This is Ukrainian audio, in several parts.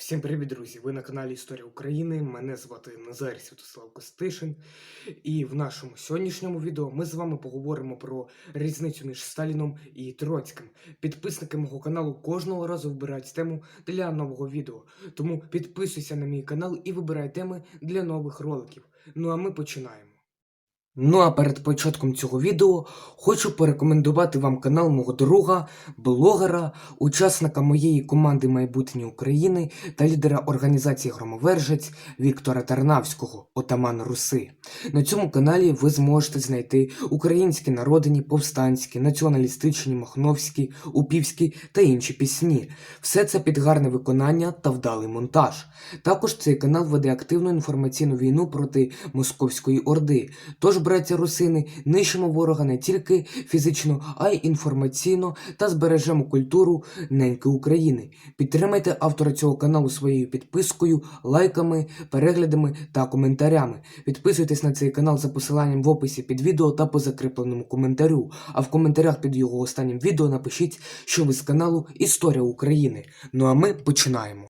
Всім привіт, друзі! Ви на каналі Історія України. Мене звати Назар Святослав Костишин. І в нашому сьогоднішньому відео ми з вами поговоримо про різницю між Сталіном і Троцьким. Підписники мого каналу кожного разу вибирають тему для нового відео. Тому підписуйся на мій канал і вибирай теми для нових роликів. Ну а ми починаємо. Ну а перед початком цього відео хочу порекомендувати вам канал мого друга, блогера, учасника моєї команди майбутнє України та лідера організації Громовержець Віктора Тарнавського, отаман Руси. На цьому каналі ви зможете знайти українські народні, повстанські, націоналістичні, махновські, упівські та інші пісні. Все це під гарне виконання та вдалий монтаж. Також цей канал веде активну інформаційну війну проти Московської Орди. Тож, браття русини, нищимо ворога не тільки фізично, а й інформаційно та збережемо культуру неньки України. Підтримайте автора цього каналу своєю підпискою, лайками, переглядами та коментарями. Підписуйтесь на цей канал за посиланням в описі під відео та по закріпленому коментарю. А в коментарях під його останнім відео напишіть, що ви з каналу Історія України. Ну а ми починаємо.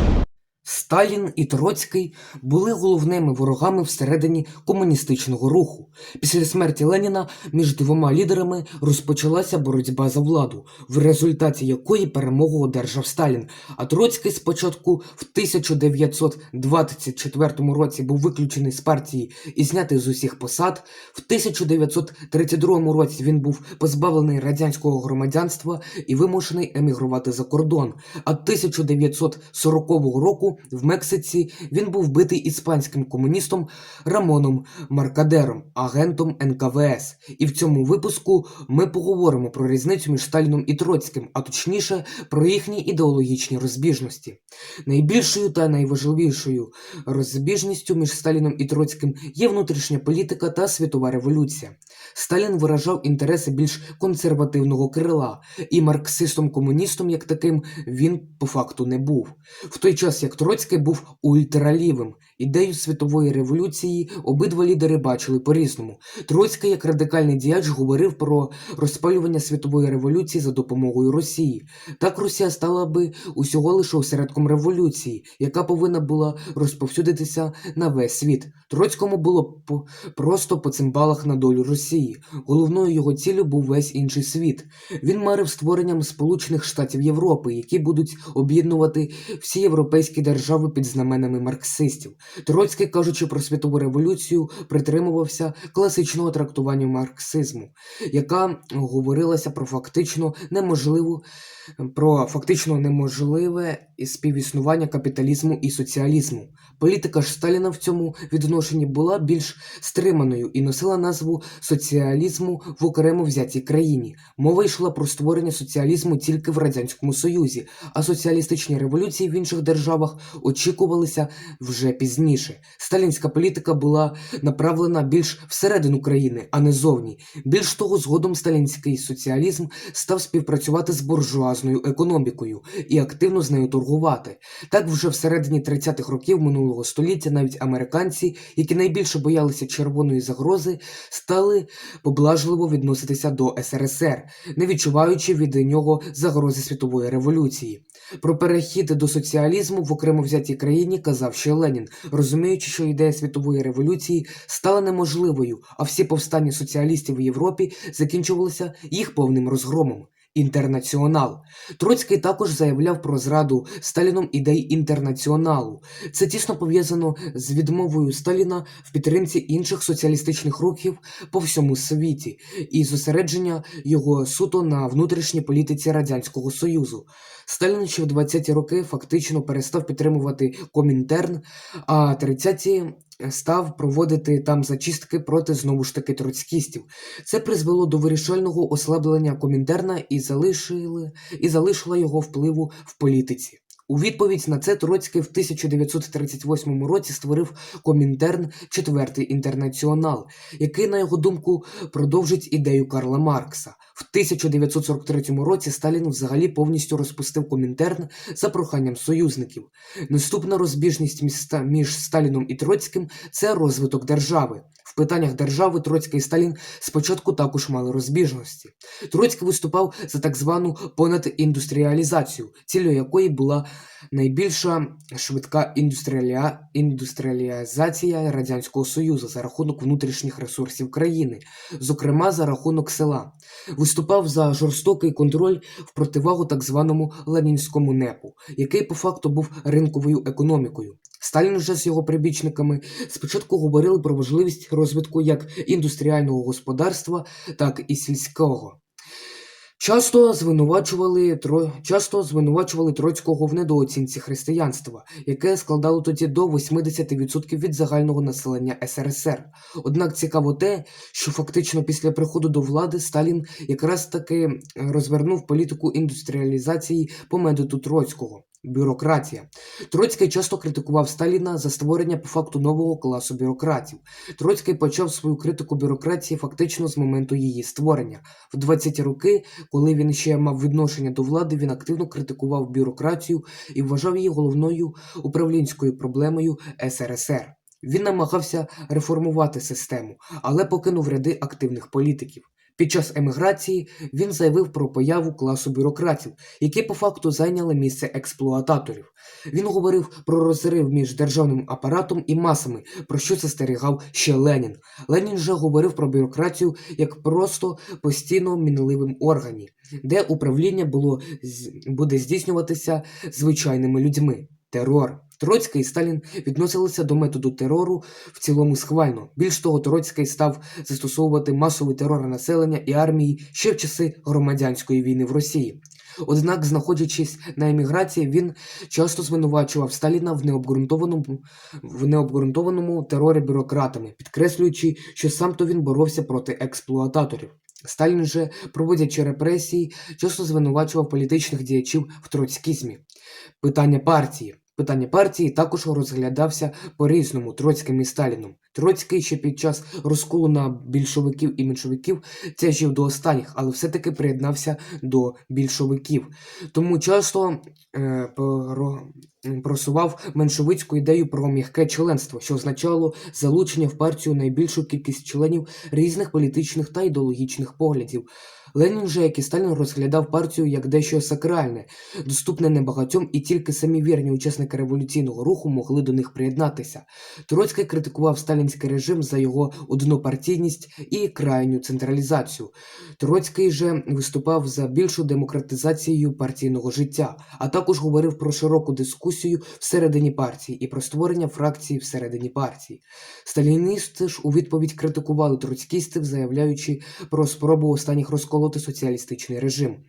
Сталін і Троцький були головними ворогами всередині комуністичного руху. Після смерті Леніна між двома лідерами розпочалася боротьба за владу, в результаті якої перемогу одержав Сталін. А Троцький спочатку в 1924 році був виключений з партії і знятий з усіх посад. В 1932 році він був позбавлений радянського громадянства і вимушений емігрувати за кордон. А 1940 року в Мексиці він був вбитий іспанським комуністом Рамоном Маркадером, агентом НКВС. І в цьому випуску ми поговоримо про різницю між Сталіном і Троцьким, а точніше про їхні ідеологічні розбіжності. Найбільшою та найважливішою розбіжністю між Сталіном і Троцьким є внутрішня політика та світова революція. Сталін виражав інтереси більш консервативного крила, і марксистом-комуністом як таким він по факту не був. В той час як Троцький був ультралівим. Ідею світової революції обидва лідери бачили по-різному. Троцький, як радикальний діяч, говорив про розпалювання світової революції за допомогою Росії. Так Росія стала би усього лише осередком революції, яка повинна була розповсюдитися на весь світ. Троцькому було по- просто по цимбалах на долю Росії. Головною його ціллю був весь інший світ. Він марив створенням Сполучених Штатів Європи, які будуть об'єднувати всі європейські держави під знаменами марксистів. Троцький, кажучи про світову революцію, притримувався класичного трактування марксизму, яка говорилася про фактично неможливу про фактично неможливе співіснування капіталізму і соціалізму. Політика ж Сталіна в цьому відношенні була більш стриманою і носила назву соціалізму в окремо взятій країні. Мова йшла про створення соціалізму тільки в Радянському Союзі, а соціалістичні революції в інших державах очікувалися вже пізніше. Сталінська політика була направлена більш всередину країни, а не зовні. Більш того, згодом сталінський соціалізм став співпрацювати з буржуазною економікою і активно з нею торгувати. Так вже всередині 30-х років минулого століття навіть американці, які найбільше боялися червоної загрози, стали поблажливо відноситися до СРСР, не відчуваючи від нього загрози світової революції. Про перехід до соціалізму в окремо взятій країні казав ще Ленін, розуміючи, що ідея світової революції стала неможливою, а всі повстання соціалістів в Європі закінчувалися їх повним розгромом. Інтернаціонал. Троцький також заявляв про зраду Сталіном ідей інтернаціоналу. Це тісно пов'язано з відмовою Сталіна в підтримці інших соціалістичних рухів по всьому світі і зосередження його суто на внутрішній політиці Радянського Союзу. Сталін ще в 20-ті роки фактично перестав підтримувати Комінтерн, а 30-ті став проводити там зачистки проти знову ж таки троцькістів. Це призвело до вирішального ослаблення Комінтерна і залишили і залишило його впливу в політиці. У відповідь на це Троцький в 1938 році створив Комінтерн Четвертий інтернаціонал, який, на його думку, продовжить ідею Карла Маркса. В 1943 році Сталін взагалі повністю розпустив Комінтерн за проханням союзників. Наступна розбіжність між Сталіном і Троцьким це розвиток держави. В питаннях держави Троцький і Сталін спочатку також мали розбіжності. Троцький виступав за так звану понадіндустріалізацію, цілею якої була найбільша швидка індустріаля... індустріалізація Радянського Союзу за рахунок внутрішніх ресурсів країни, зокрема за рахунок села. Виступав за жорстокий контроль в противагу так званому ленінському непу, який по факту був ринковою економікою. Сталін же з його прибічниками спочатку говорили про важливість розвитку як індустріального господарства, так і сільського. Часто звинувачували, Тро... Часто звинувачували Троцького в недооцінці християнства, яке складало тоді до 80% від загального населення СРСР. Однак цікаво те, що фактично після приходу до влади Сталін якраз таки е, розвернув політику індустріалізації по методу Троцького. Бюрократія. Троцький часто критикував Сталіна за створення по факту нового класу бюрократів. Троцький почав свою критику бюрократії фактично з моменту її створення. В 20-ті роки, коли він ще мав відношення до влади, він активно критикував бюрократію і вважав її головною управлінською проблемою СРСР. Він намагався реформувати систему, але покинув ряди активних політиків. Під час еміграції він заявив про появу класу бюрократів, які по факту зайняли місце експлуататорів. Він говорив про розрив між державним апаратом і масами, про що застерігав ще Ленін. Ленін же говорив про бюрократію як просто постійно мінливим органі, де управління було, буде здійснюватися звичайними людьми. Терор. Троцький і Сталін відносилися до методу терору в цілому схвально. Більш того, Троцький став застосовувати масовий терор населення і армії ще в часи громадянської війни в Росії. Однак, знаходячись на еміграції, він часто звинувачував Сталіна в необґрунтованому, в необґрунтованому терорі бюрократами, підкреслюючи, що сам то він боровся проти експлуататорів. Сталін же, проводячи репресії, часто звинувачував політичних діячів в троцькізмі. Питання партії. Питання партії також розглядався по-різному Троцьким і Сталіном. Троцький ще під час розколу на більшовиків і меншовиків тяжів до останніх, але все-таки приєднався до більшовиків. Тому часто е, про, просував меншовицьку ідею про м'яке членство, що означало залучення в партію найбільшу кількість членів різних політичних та ідеологічних поглядів. Ленін же, як і Сталін, розглядав партію як дещо сакральне, доступне небагатьом, і тільки самі вірні учасники революційного руху могли до них приєднатися. Троцький критикував сталінський режим за його однопартійність і крайню централізацію. Троцький же виступав за більшу демократизацію партійного життя, а також говорив про широку дискусію всередині партії і про створення фракції всередині партії. Сталіністи ж у відповідь критикували троцькістів, заявляючи про спробу останніх розколоти соціалістичний режим.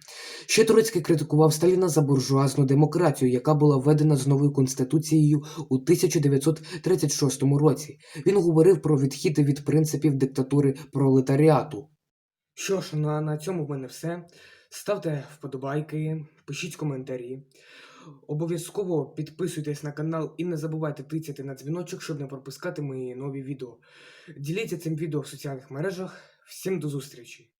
Ще Троцький критикував Сталіна за буржуазну демократію, яка була введена з новою конституцією у 1936 році. Він говорив про відхід від принципів диктатури пролетаріату. Що ж, на, на цьому в мене все. Ставте вподобайки, пишіть коментарі. Обов'язково підписуйтесь на канал і не забувайте тицяти на дзвіночок, щоб не пропускати мої нові відео. Діліться цим відео в соціальних мережах. Всім до зустрічі!